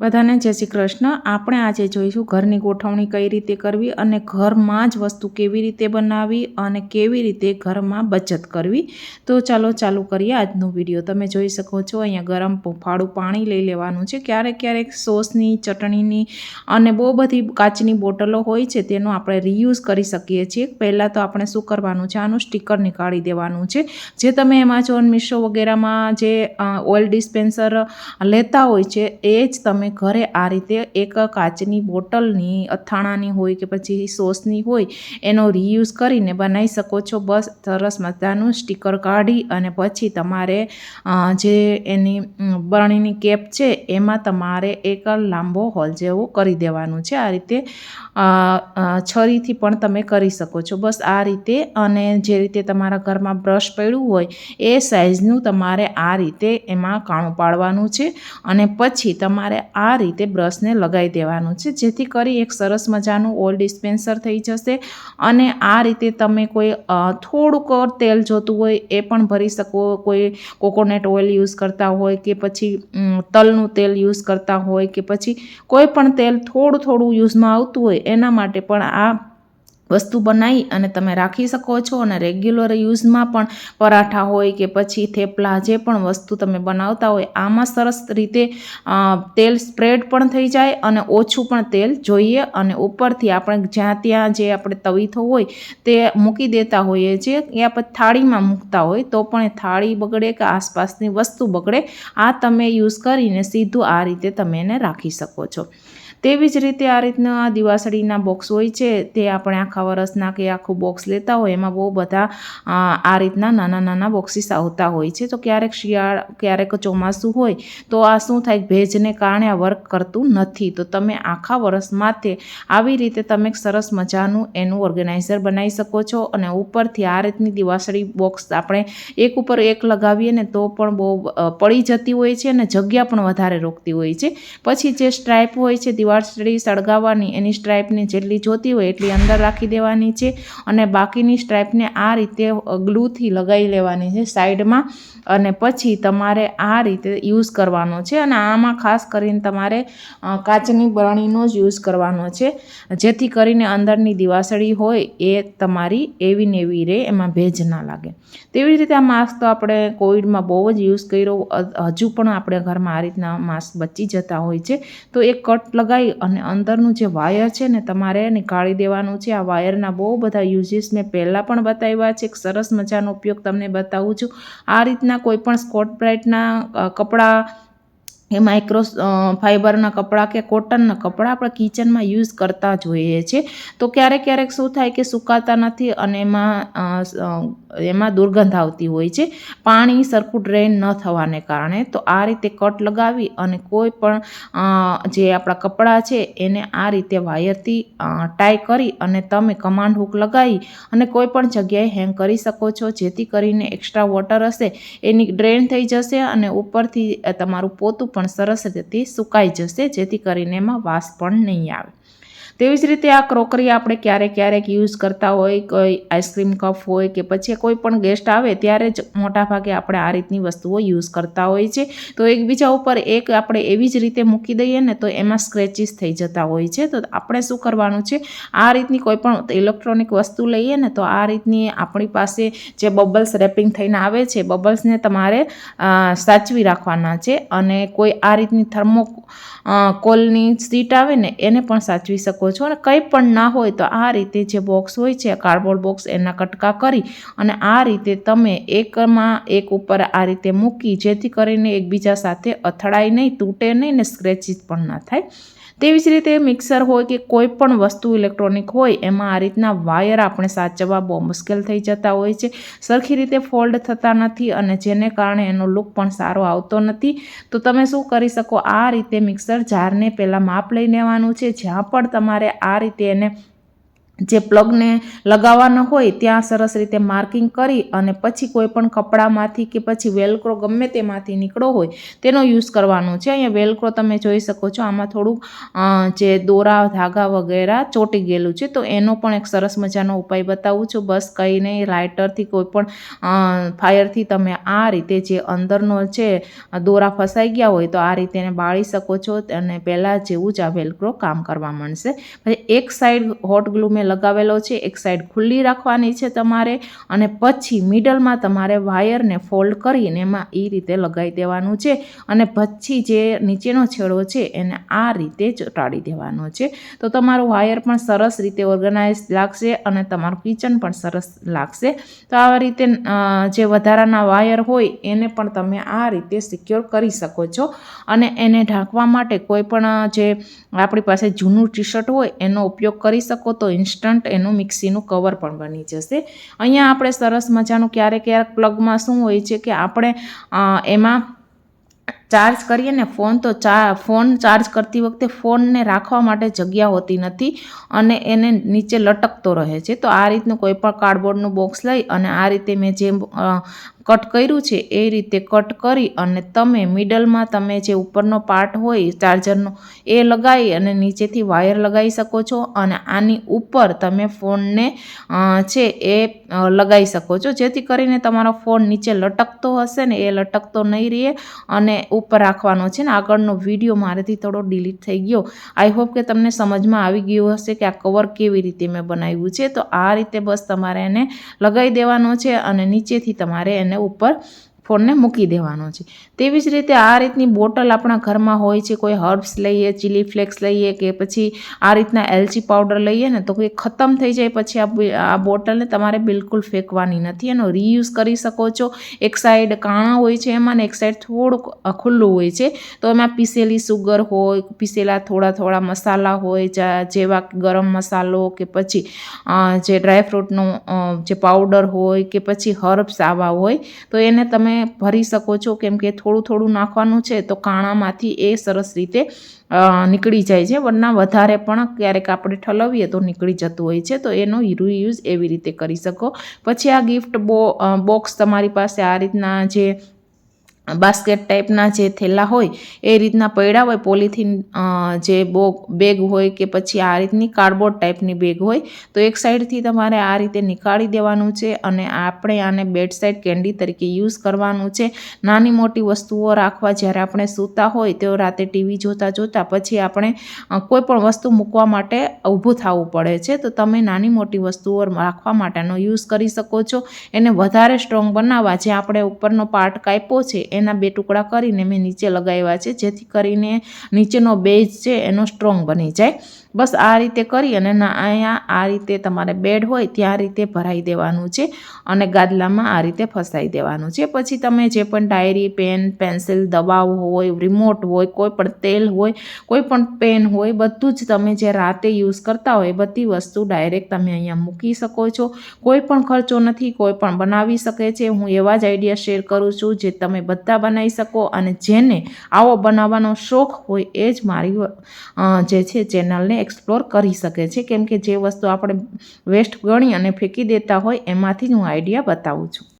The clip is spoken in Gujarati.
બધાને જય શ્રી કૃષ્ણ. આપણે આજે જોઈશું ઘરની ગોઠવણી કઈ રીતે કરવી અને ઘરમાં જ વસ્તુ કેવી રીતે બનાવવી અને કેવી રીતે ઘરમાં બચત કરવી. તો ચાલો ચાલુ કરીએ આજનો વીડિયો. તમે જોઈ શકો છો અહીંયા ગરમ ફાળું પાણી લઈ લેવાનું છે. ક્યારેક ક્યારેક સોસની, ચટણીની અને બહુ બધી કાચની બોટલો હોય છે તેનો આપણે રીયુઝ કરી શકીએ છીએ. પહેલાં તો આપણે શું કરવાનું છે? આનું સ્ટીકર નીકાળી દેવાનું છે. જે તમે એમેઝોન, મીશો વગેરેમાં જે ઓઇલ ડિસ્પેન્સર લેતા હોય છે, એ જ તમે ઘરે આ રીતે એક કાચની બોટલની, અથાણાની હોય કે પછી સોસની હોય, એનો રીયુઝ કરીને બનાવી શકો છો. બસ સરસ મજાનું સ્ટીકર કાઢી અને પછી તમારે જે એની બરણીની કેપ છે એમાં તમારે એક લાંબો હોલ જેવો કરી દેવાનું છે. આ રીતે છરીથી પણ તમે કરી શકો છો. બસ આ રીતે અને જે રીતે તમારા ઘરમાં બ્રશ પડ્યું હોય, એ સાઇઝનું તમારે આ રીતે એમાં કાણું પાડવાનું છે અને પછી તમારે આ રીતે બ્રશને લગાવી દેવાનું છે. જેથી કરી એક સરસ મજાનું ઓઇલ ડિસ્પેન્સર થઈ જશે અને આ રીતે તમે કોઈ થોડુંક તેલ જોતું હોય એ પણ ભરી શકો. કોઈ કોકોનટ ઓઇલ યુઝ કરતા હોય કે પછી તલનું તેલ યુઝ કરતા હોય કે પછી કોઈ પણ તેલ થોડું થોડું યુઝમાં આવતું હોય એના માટે પણ આ વસ્તુ બનાવી અને તમે રાખી શકો છો અને રેગ્યુલર યુઝમાં પણ પરાઠા હોય કે પછી થેપલા જે પણ વસ્તુ તમે બનાવતા હોય, આમાં સરસ રીતે તેલ સ્પ્રેડ પણ થઈ જાય અને ઓછું પણ તેલ જોઈએ અને ઉપરથી આપણે જ્યાં ત્યાં જે આપણે તવીથો હોય તે મૂકી દેતા હોઈએ છીએ યા પછી થાળીમાં મૂકતા હોય તો પણ એ થાળી બગડે કે આસપાસની વસ્તુ બગડે, આ તમે યુઝ કરીને સીધું આ રીતે તમે એને રાખી શકો છો. તેવી જ રીતે આ રીતના દિવાસળીના બોક્સ હોય છે, તે આપણે આખા વરસના કે આખું બોક્સ લેતા હોય, એમાં બહુ બધા આ રીતના નાના નાના બોક્સીસ આવતા હોય છે. તો ક્યારેક શિયાળ, ક્યારેક ચોમાસું હોય, તો આ શું થાય? ભેજને કારણે આ વર્ક કરતું નથી. તો તમે આખા વરસ માથે આવી રીતે તમે સરસ મજાનું એનું ઓર્ગેનાઇઝર બનાવી શકો છો અને ઉપરથી આ રીતની દિવાસળી બોક્સ આપણે એક ઉપર એક લગાવીએ ને તો પણ બહુ પડી જતી હોય છે અને જગ્યા પણ વધારે રોકતી હોય છે. પછી જે સ્ટ્રાઇપ હોય છે દિવાળી સળગાવવાની, એની સ્ટ્રાઇપની જેટલી જોતી હોય એટલી અંદર રાખી દેવાની છે અને બાકીની સ્ટ્રાઇપને આ રીતે ગ્લુથી લગાવી લેવાની છે સાઈડમાં અને પછી તમારે આ રીતે યુઝ કરવાનો છે અને આમાં ખાસ કરીને તમારે કાચની બરણીનો જ યુઝ કરવાનો છે. જેથી કરીને અંદરની દિવાસળી હોય એ તમારી એવી ને એવી રહે એમાં ભેજ ના લાગે. તેવી રીતે આ માસ્ક તો આપણે કોવિડમાં બહુ જ યુઝ કર્યો. હજુ પણ આપણે ઘરમાં આ રીતના માસ્ક બચી જતા હોય છે. તો એક કટ લગાવી લગાવી અને અંદરનું જે વાયર છે ને તમારે નીકાળી દેવાનું છે. આ વાયરના બહુ બધા યુઝીસ મેં પહેલાં પણ બતાવ્યા છે. એક સરસ મજાનો ઉપયોગ તમને બતાવું છું. આ રીતના કોઈપણ સ્કોટ બ્રાઇટના કપડાં એ માઇક્રો ફાઇબરના કપડાં કે કોટનના કપડાં આપણે કિચનમાં યુઝ કરતા જોઈએ છે તો ક્યારેક ક્યારેક શું થાય કે સુકાતા નથી અને એમાં એમાં દુર્ગંધ આવતી હોય છે. પાણી સરખું ડ્રેન ન થવાને કારણે. તો આ રીતે કટ લગાવી અને કોઈ પણ જે આપણા કપડાં છે એને આ રીતે વાયરથી ટાઈ કરી અને તમે કમાન્ડ હુક લગાવી અને કોઈ પણ જગ્યાએ હેંગ કરી શકો છો. જેથી કરીને એક્સ્ટ્રા વોટર હશે, એની ડ્રેન થઈ જશે અને ઉપરથી તમારું પોતું પણ સરસ રીતે સુકાઈ જશે જેથી કરીને એમાં વાસ પણ નહીં આવે. તેવી જ રીતે આ ક્રોકરી આપણે ક્યારેક ક્યારેક યુઝ કરતા હોય, કોઈ આઈસ્ક્રીમ કપ હોય કે પછી કોઈ પણ ગેસ્ટ આવે ત્યારે જ મોટાભાગે આપણે આ રીતની વસ્તુઓ યુઝ કરતા હોય છે. તો એકબીજા ઉપર એક આપણે એવી જ રીતે મૂકી દઈએ ને તો એમાં સ્ક્રેચીસ થઈ જતા હોય છે. તો આપણે શું કરવાનું છે? આ રીતની કોઈ પણ ઇલેક્ટ્રોનિક વસ્તુ લઈએ ને તો આ રીતની આપણી પાસે જે બબલ્સ રેપિંગ થઈને આવે છે બબલ્સને તમારે સાચવી રાખવાના છે અને કોઈ આ રીતની થર્મો કોલની સીટ આવે ને એને પણ સાચવી શકો છો. અને કંઈ પણ ના હોય તો આ રીતે જે બોક્સ હોય છે કાર્ડબોર્ડ બોક્સ એના કટકા કરી અને આ રીતે તમે એકમાં એક ઉપર આ રીતે મૂકી, જેથી કરીને એકબીજા સાથે અથડાય નહીં, તૂટે નહીં ને સ્ક્રેચિસ પણ ના થાય. તેવી જ રીતે મિક્સર હોય કે કોઈ પણ વસ્તુ ઇલેક્ટ્રોનિક હોય, એમાં આ રીતના વાયર આપણે સાચવવા બહુ મુશ્કેલ થઈ જતા હોય છે. સરખી રીતે ફોલ્ડ થતા નથી અને જેને કારણે એનો લુક પણ સારો આવતો નથી. તો તમે શું કરી શકો? આ રીતે મિક્સર જારને પહેલાં માપ લઈ લેવાનું છે. જ્યાં પણ તમારે આ રીતે એને જે પ્લગને લગાવવાનો હોય ત્યાં સરસ રીતે માર્કિંગ કરી અને પછી કોઈ પણ કપડામાંથી કે પછી વેલક્રો ગમે તેમાંથી નીકળો હોય તેનો યુઝ કરવાનો છે. અહીંયા વેલક્રો તમે જોઈ શકો છો, આમાં થોડુંક જે દોરા, ધાગા વગેરે ચોંટી ગયેલું છે. તો એનો પણ એક સરસ મજાનો ઉપાય બતાવું છું. બસ કંઈ નહીં, લાઇટરથી કોઈ પણ ફાયરથી તમે આ રીતે જે અંદરનો છે દોરા ફસાઈ ગયા હોય તો આ રીતે એને બાળી શકો છો અને પહેલાં જેવું જ આ વેલક્રો કામ કરવા માંડશે. પછી એક સાઈડ હોટ ગ્લુ મેં લગાવેલો છે. એક સાઈડ ખુલ્લી રાખવાની છે તમારે અને પછી મિડલમાં તમારે વાયરને ફોલ્ડ કરીને એમાં એ રીતે લગાવી દેવાનું છે અને પછી જે નીચેનો છેડો છે એને આ રીતે ચોંટાડી દેવાનો છે. તો તમારું વાયર પણ સરસ રીતે ઓર્ગેનાઇઝ લાગશે અને તમારું કિચન પણ સરસ લાગશે. તો આવા રીતે જે વધારાના વાયર હોય એને પણ તમે આ રીતે સિક્યોર કરી શકો છો. અને એને ઢાંકવા માટે કોઈ પણ જે આપણી પાસે જૂનું ટી શર્ટ હોય એનો ઉપયોગ કરી શકો તો ઇન્સ્ટ ઇન્સ્ટન્ટ એનું મિક્સીનું કવર પણ બની જશે. અહીંયા આપણે સરસ મજાનું ક્યારેક ક્યારેક પ્લગમાં શું હોય છે કે આપણે એમાં ચાર્જ કરીએ ને ફોન તો ચા, ફોન ચાર્જ કરતી વખતે ફોનને રાખવા માટે જગ્યા હોતી નથી અને એને નીચે લટકતો રહે છે. તો આ રીતનું કોઈ પણ કાર્ડબોર્ડનું બોક્સ લઈ અને આ રીતે મેં જેમ કટ કર્યું છે એ રીતે કટ કરી અને તમે મિડલમાં તમે જે ઉપરનો પાર્ટ હોય ચાર્જરનો એ લગાવી અને નીચેથી વાયર લગાવી શકો છો અને આની ઉપર તમે ફોનને છે એ લગાવી શકો છો. જેથી કરીને તમારો ફોન નીચે લટકતો હશે ને એ લટકતો નહીં રહે અને ઉપર રાખવાનો છે ને આગળનો વીડિયો મારેથી થોડો ડિલીટ થઈ ગયો. આઈ હોપ કે તમને સમજમાં આવી ગયું હશે કે આ કવર કેવી રીતે મેં બનાવ્યું છે. તો આ રીતે બસ તમારે એને લગાવી દેવાનો છે અને નીચેથી તમારે એને ઉપર ફોનને મૂકી દેવાનો છે. તેવી જ રીતે આ રીતની બોટલ આપણા ઘરમાં હોય છે, કોઈ હર્બ્સ લઈએ ચીલી ફ્લેક્સ લઈએ કે પછી આ રીતના એલચી પાવડર લઈએ ને તો કોઈ ખતમ થઈ જાય પછી આ બોટલને તમારે બિલકુલ ફેંકવાની નથી. એનો રીયુઝ કરી શકો છો. એક સાઈડ કાણા હોય છે એમાં ને એક સાઈડ થોડુંક ખુલ્લું હોય છે. તો એમાં પીસેલી સુગર હોય, પીસેલા થોડા થોડા મસાલા હોય જેવા ગરમ મસાલો કે પછી જે ડ્રાયફ્રૂટનો જે પાવડર હોય કે પછી હર્બ્સ આવા હોય, તો એને તમે ભરી શકો છો? કેમ કે થોડું થોડું નાખવાનું છે તો કાણામાંથી એ સરસ રીતે નીકળી જાય છે. વરના વધારે પણ ક્યારેક આપણે ઠલવીએ તો નીકળી જતું હોય છે. તો એનો રીયુઝ એવી રીતે કરી શકો. પછી આ ગિફ્ટ બો બોક્સ તમારી પાસે આ રીતના જે બાસ્કેટ ટાઈપના જે થેલા હોય, એ રીતના પડ્યા હોય, પોલિથીન જે બો બેગ હોય કે પછી આ રીતની કાર્ડબોર્ડ ટાઈપની બેગ હોય, તો એક સાઈડથી તમારે આ રીતે નીકાળી દેવાનું છે અને આપણે આને બેડ સાઈડ કેન્ડી તરીકે યુઝ કરવાનું છે. નાની મોટી વસ્તુઓ રાખવા જ્યારે આપણે સૂતા હોય, તો રાતે ટીવી જોતાં જોતાં પછી આપણે કોઈ પણ વસ્તુ મૂકવા માટે ઊભું થવું પડે છે. તો તમે નાની મોટી વસ્તુઓ રાખવા માટેનો યુઝ કરી શકો છો. એને વધારે સ્ટ્રોંગ બનાવવા જે આપણે ઉપરનો પાર્ટ કાપ્યો છે એના બે ટુકડા કરીને મેં નીચે લગાવ્યા છે, જેથી કરીને નીચેનો બેઝ છે એનો સ્ટ્રોંગ બની જાય. બસ આ રીતે કરી અને અહીંયા આ રીતે તમારે બેડ હોય ત્યાં રીતે ભરાઈ દેવાનું છે અને ગાદલામાં આ રીતે ફસાઈ દેવાનું છે. પછી તમે જે પણ ડાયરી, પેન, પેન્સિલ દવાઓ હોય, રિમોટ હોય, કોઈ પણ તેલ હોય, કોઈ પણ પેન હોય, બધું જ તમે જે રાતે યુઝ કરતા હોય બધી વસ્તુ ડાયરેક્ટ તમે અહીંયા મૂકી શકો છો. કોઈ પણ ખર્ચો નથી, કોઈ પણ બનાવી શકે છે. હું એવા જ આઈડિયા શેર કરું છું જે તમે બધા બનાવી શકો અને જેને આવો બનાવવાનો શોખ હોય એ જ મારી જે છે ચેનલને એક્સપ્લોર કરી શકે છે. કેમ કે જે વસ્તુ આપણે વેસ્ટ ગણી અને ફેંકી દેતા હોય, એમાંથી જ હું આઈડિયા બતાવું છું.